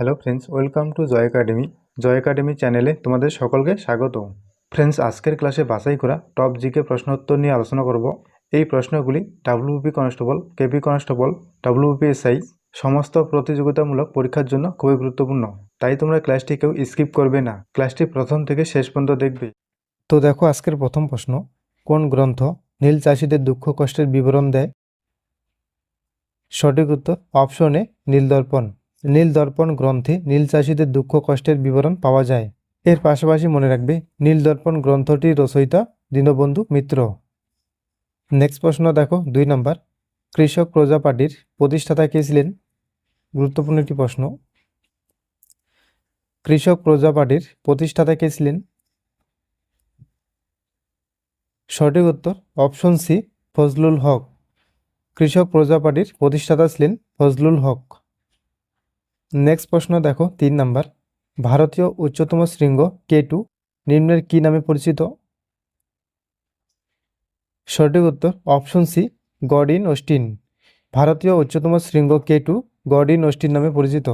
Hello friends welcome to Joy academy Joy academy চ্যানেলে তোমাদের সকলকে স্বাগত ফ্রেন্ডস আজকের ক্লাসে বাছাই করা টপ জিকে প্রশ্ন উত্তর নিয়ে আলোচনা করব। এই প্রশ্নগুলি WP constable KP constable WP SI সমস্ত প্রতিযোগিতামূলক পরীক্ষার জন্য খুবই গুরুত্বপূর্ণ। তাই তোমরা ক্লাসটি কেউ স্কিপ করবে না। ক্লাসটি প্রথম থেকে শেষ পর্যন্ত দেখবে। তো দেখো আজকের প্রথম প্রশ্ন। কোন গ্রন্থ নীল চাষিদের দুঃখ কষ্টের বিবরণ দেয়? সঠিক উত্তর অপশন নীলদর্পণ নীল দর্পণ গ্রন্থে নীল চাষিদের দুঃখ কষ্টের বিবরণ পাওয়া যায়। এর পাশাপাশি মনে রাখবে নীল দর্পণ গ্রন্থটির রচয়িতা দীনবন্ধু মিত্র। নেক্সট প্রশ্ন দেখো, দুই নম্বর। কৃষক প্রজা পার্টির প্রতিষ্ঠাতা কে ছিলেন? গুরুত্বপূর্ণ একটি প্রশ্ন। কৃষক প্রজা পার্টির প্রতিষ্ঠাতা কে ছিলেন? সঠিক উত্তর, অপশন সি, ফজলুল হক। কৃষক প্রজা পার্টির প্রতিষ্ঠাতা ছিলেন ফজলুল হক। নেক্সট প্রশ্ন দেখো, তিন নাম্বার। ভারতীয় উচ্চতম শৃঙ্গ কে টু? নিম্নের কি নামে পরিচিত? সঠিক উত্তর, অপশন সি গডিন ওস্টিন। ভারতীয় উচ্চতম শৃঙ্গ কে টু? গডিন ওস্টিন নামে পরিচিত।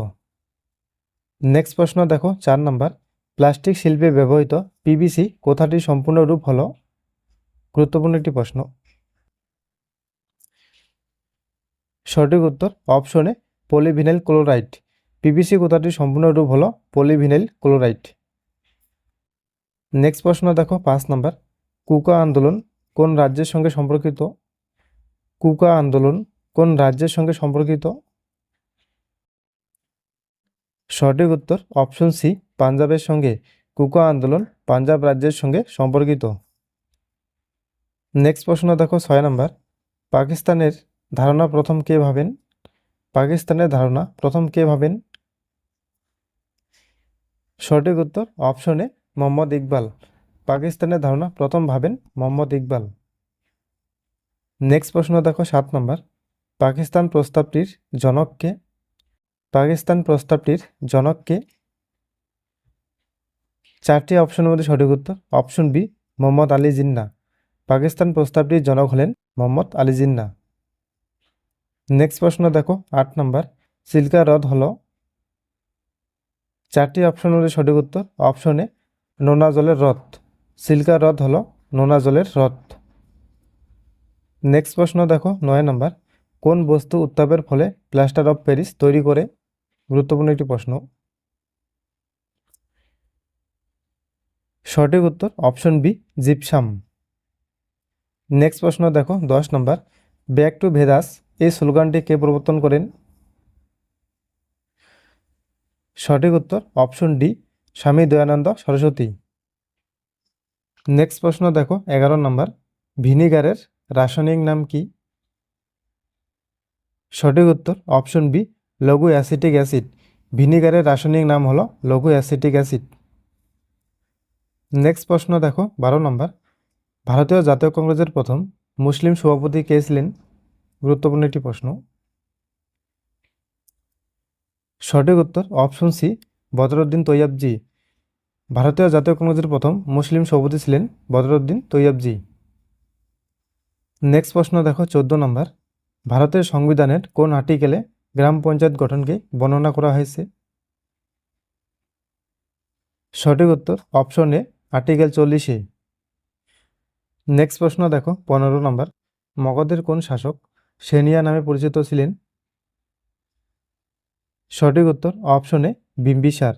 নেক্সট প্রশ্ন দেখো, চার নাম্বার। প্লাস্টিক শিল্পে ব্যবহৃত পিভিসি কথাটির সম্পূর্ণ রূপ হল? গুরুত্বপূর্ণ একটি প্রশ্ন। সঠিক উত্তর, অপশনে পলিভিনাইল ক্লোরাইড। পিভিসি কথাটির সম্পূর্ণ রূপ হলো পলিভিনাইল ক্লোরাইড নেক্সট প্রশ্ন দেখো, পাঁচ নাম্বার। কুকা আন্দোলন কোন রাজ্যের সঙ্গে সম্পর্কিত? কুকা আন্দোলন কোন রাজ্যের সঙ্গে সম্পর্কিত? সঠিক উত্তর অপশন সি পাঞ্জাবের সঙ্গে। কুকা আন্দোলন পাঞ্জাব রাজ্যের সঙ্গে সম্পর্কিত। নেক্সট প্রশ্ন দেখো, ছয় নাম্বার। পাকিস্তানের ধারণা প্রথম কে ভাবেন? পাকিস্তানের ধারণা প্রথম কে ভাবেন? সঠিক উত্তর অপশনে মোহাম্মদ ইকবাল। পাকিস্তানের ধারণা, প্রথম ভাবেন মোহাম্মদ ইকবাল। নেক্সট প্রশ্ন দেখো সাত নম্বর। পাকিস্তান প্রস্তাবটির জনককে পাকিস্তান প্রস্তাবটির জনককে চারটি অপশনের মধ্যে সঠিক উত্তর। Option B, Mohammad Ali Jinnah. Pakistan প্রস্তাবটির জনক হলেন মোহাম্মদ আলী জিন্না। নেক্সট প্রশ্ন দেখো আট নম্বর। সিল্কা হ্রদ হলো চারটি অপশনের মধ্যে সঠিক উত্তর। অপশনে নোনা জলের হ্রদ সিল্কা হ্রদ হলো নোনা জলের হ্রদ নেক্সট প্রশ্ন দেখো, নয় নম্বর কোন বস্তু উত্তাপের ফলে প্লাস্টার অফ প্যারিস তৈরি করে? গুরুত্বপূর্ণ একটি প্রশ্ন। সঠিক উত্তর অপশন বি জিপসাম নেক্সট প্রশ্ন দেখো, দশ নম্বর ব্যাক টু ভেদাস এই স্লোগানটি কে প্রবর্তন করেন? সঠিক উত্তর অপশন ডি, স্বামী দয়ানন্দ সরস্বতী। নেক্সট প্রশ্ন দেখো, এগারো নম্বর, ভিনিগারের রাসায়নিক নাম কি? সঠিক উত্তর অপশন বি, লঘু অ্যাসিটিক অ্যাসিড। ভিনিগারের রাসায়নিক নাম হলো লঘু অ্যাসিটিক অ্যাসিড। নেক্সট প্রশ্ন দেখো, বারো নম্বর, ভারতীয় জাতীয় কংগ্রেসের প্রথম মুসলিম সভাপতি কে ছিলেন? গুরুত্বপূর্ণ একটি প্রশ্ন। সঠিক উত্তর অপশন সি, বদরুদ্দিন তৈয়াবজি। ভারতীয় জাতীয় কংগ্রেসের প্রথম মুসলিম সভাপতি ছিলেন বদরুদ্দিন তৈয়াবজি। নেক্সট প্রশ্ন দেখো, চোদ্দ নম্বর। ভারতের সংবিধানের কোন আর্টিকেলে গ্রাম পঞ্চায়েত গঠনকে বর্ণনা করা হয়েছে? সঠিক উত্তর অপশন এ, আর্টিকেল চল্লিশে নেক্সট প্রশ্ন দেখো, পনেরো নম্বর। মগধের কোন শাসক সেনিয়া নামে পরিচিত ছিলেন সঠিক উত্তর অপশনে বিম্বিসার।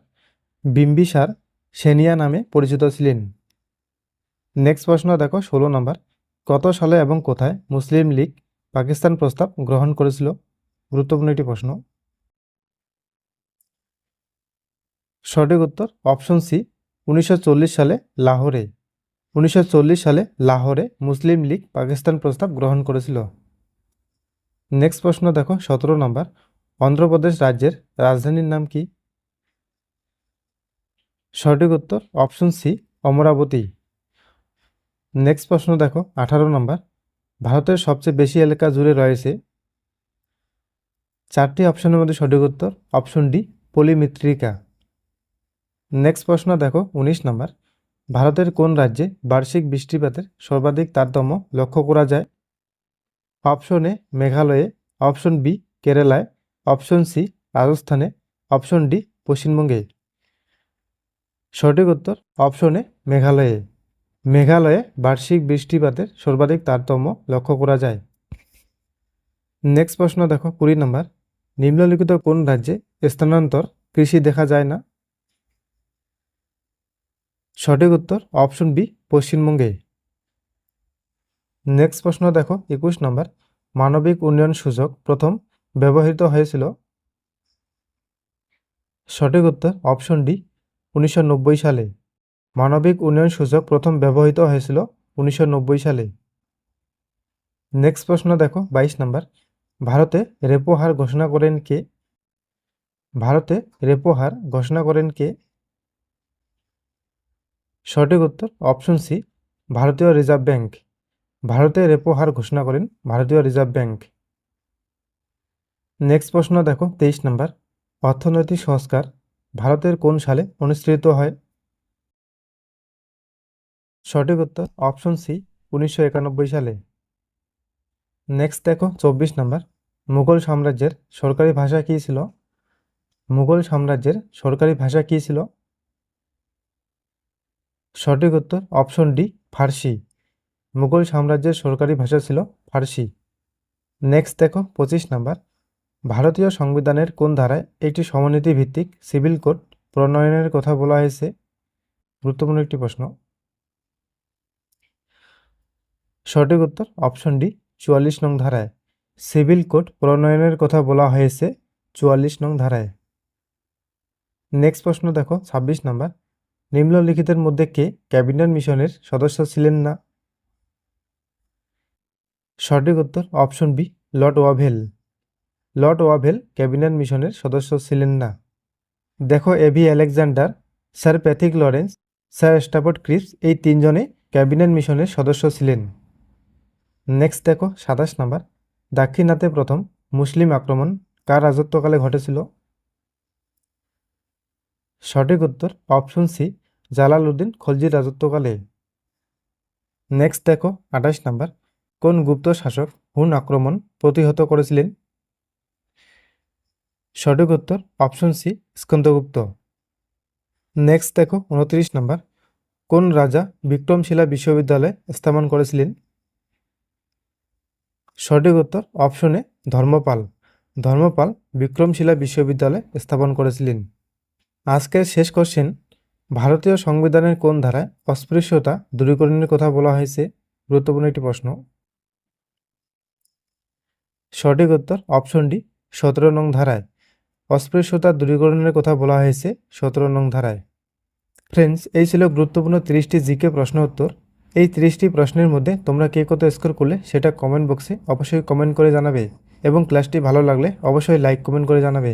বিম্বিসার সেনিয়া নামে পরিচিত ছিলেন। নেক্সট প্রশ্ন দেখো, ষোলো নম্বর। কত সালে এবং কোথায় মুসলিম লীগ পাকিস্তান প্রস্তাব গ্রহণ করেছিল? গুরুত্বপূর্ণ একটি প্রশ্ন। সঠিক উত্তর অপশন সি উনিশশো চল্লিশ সালে লাহোরে। উনিশশো চল্লিশ সালে লাহোরে মুসলিম লীগ পাকিস্তান প্রস্তাব গ্রহণ করেছিল। নেক্সট প্রশ্ন দেখো, সতেরো নম্বর। অন্ধ্রপ্রদেশ রাজ্যের রাজধানীর নাম কি? সঠিক উত্তর অপশন সি, অমরাবতী। নেক্সট প্রশ্ন দেখো, আঠারো নম্বর। ভারতের সবচেয়ে বেশি এলাকা জুড়ে রয়েছে। চারটি অপশনের মধ্যে সঠিক উত্তর অপশন ডি, পলিমিত্রিকা। নেক্সট প্রশ্ন দেখো, উনিশ নম্বর। ভারতের কোন রাজ্যে বার্ষিক বৃষ্টিপাতের সর্বাধিক তারতম্য লক্ষ্য করা যায়? অপশন এ, মেঘালয়ে। অপশন বি, কেরালায়। অপশন সি, রাজস্থানে, অপশন ডি, পশ্চিমবঙ্গে। সঠিক উত্তর, অপশন মেঘালয়ে। মেঘালয়ে বার্ষিক বৃষ্টিপাতের সর্বাধিক তারতম্য লক্ষ্য করা যায়। নেক্সট প্রশ্ন দেখো, কুড়ি নম্বর। নিম্নলিখিত কোন রাজ্যে স্থানান্তর কৃষি দেখা যায় না? সঠিক উত্তর, অপশন বি, পশ্চিমবঙ্গে। নেক্সট প্রশ্ন দেখো, একুশ নম্বর। মানবিক উন্নয়ন সূচক প্রথম ব্যবহৃত হয়েছিল। সঠিক উত্তর অপশন ডি উনিশশো নব্বই সালে। মানবিক উন্নয়ন সূচক প্রথম ব্যবহৃত হয়েছিল উনিশশো নব্বই সালে। নেক্সট প্রশ্ন দেখো, বাইশ নম্বর। ভারতে রেপো হার ঘোষণা করেন কে? ভারতে রেপো হার ঘোষণা করেন কে? সঠিক উত্তর অপশন সি ভারতীয় রিজার্ভ ব্যাংক। ভারতে রেপো হার ঘোষণা করেন ভারতীয় রিজার্ভ ব্যাংক। নেক্সট প্রশ্ন দেখো, তেইশ নম্বর। অর্থনৈতিক সংস্কার ভারতের কোন সালে অনুষ্ঠিত হয়? সঠিক উত্তর অপশন সি উনিশশো একানব্বই সালে। নেক্সট দেখো, চব্বিশ নম্বর। মুঘল সাম্রাজ্যের সরকারি ভাষা কী ছিল? মুঘল সাম্রাজ্যের সরকারি ভাষা কী ছিল? সঠিক উত্তর অপশন ডি ফার্সি। মুঘল সাম্রাজ্যের সরকারি ভাষা ছিল ফার্সি। নেক্সট দেখো, পঁচিশ নাম্বার। ভারতীয় সংবিধানের কোন ধারায় একটি সমনীতি ভিত্তিক সিভিল কোড প্রণয়নের কথা বলা হয়েছে? গুরুত্বপূর্ণ একটি প্রশ্ন। সঠিক উত্তর অপশন ডি, চুয়াল্লিশ নং ধারায়। সিভিল কোড প্রণয়নের কথা বলা হয়েছে চুয়াল্লিশ নং ধারায়। নেক্সট প্রশ্ন দেখো, ছাব্বিশ নাম্বার। নিম্নলিখিতের মধ্যে কে ক্যাবিনেট মিশনের সদস্য ছিলেন না? সঠিক উত্তর option B, lord Wavell. Lord Wavell cabinet mission সদস্য ছিলেন না। দেখো AV Alexander, sir Pethick Lawrence, sir Stafford Cripps, এই তিনজনে ক্যাবিনেট মিশনের সদস্য ছিলেন। নেক্সট দেখো, সাতাশ নাম্বার। দাক্ষিণাতে প্রথম মুসলিম আক্রমণ কার রাজত্বকালে ঘটেছিল? সঠিক উত্তর অপশন সি জালালউদ্দিন খলজির রাজত্বকালে। নেক্সট দেখো, আঠাশ নাম্বার। কোন গুপ্ত শাসক হুন আক্রমণ প্রতিহত করেছিলেন? সঠিক উত্তর অপশন সি স্কন্দগুপ্ত। নেক্সট দেখো, উনত্রিশ নম্বর। কোন রাজা বিক্রমশিলা বিশ্ববিদ্যালয়ে স্থাপন করেছিলেন? সঠিক উত্তর অপশনে ধর্মপাল। ধর্মপাল বিক্রমশিলা বিশ্ববিদ্যালয়ে স্থাপন করেছিলেন। আজকের শেষ কোশ্চেন ভারতীয় সংবিধানের কোন ধারায় অস্পৃশ্যতা দূরীকরণের কথা বলা হয়েছে? গুরুত্বপূর্ণ একটি প্রশ্ন। সঠিক উত্তর অপশন ডি সতেরো নং ধারায়। অস্পৃশ্যতা দূরীকরণের কথা বলা হয়েছে সতেরো নং ধারায়। ফ্রেন্ডস এই ছিল গুরুত্বপূর্ণ তিরিশটি জিকে প্রশ্ন উত্তর। এই তিরিশটি প্রশ্নের মধ্যে তোমরা কে কত স্কোর করলে সেটা কমেন্ট বক্সে অবশ্যই কমেন্ট করে জানাবে। এবং ক্লাসটি ভালো লাগলে অবশ্যই লাইক কমেন্ট করে জানাবে।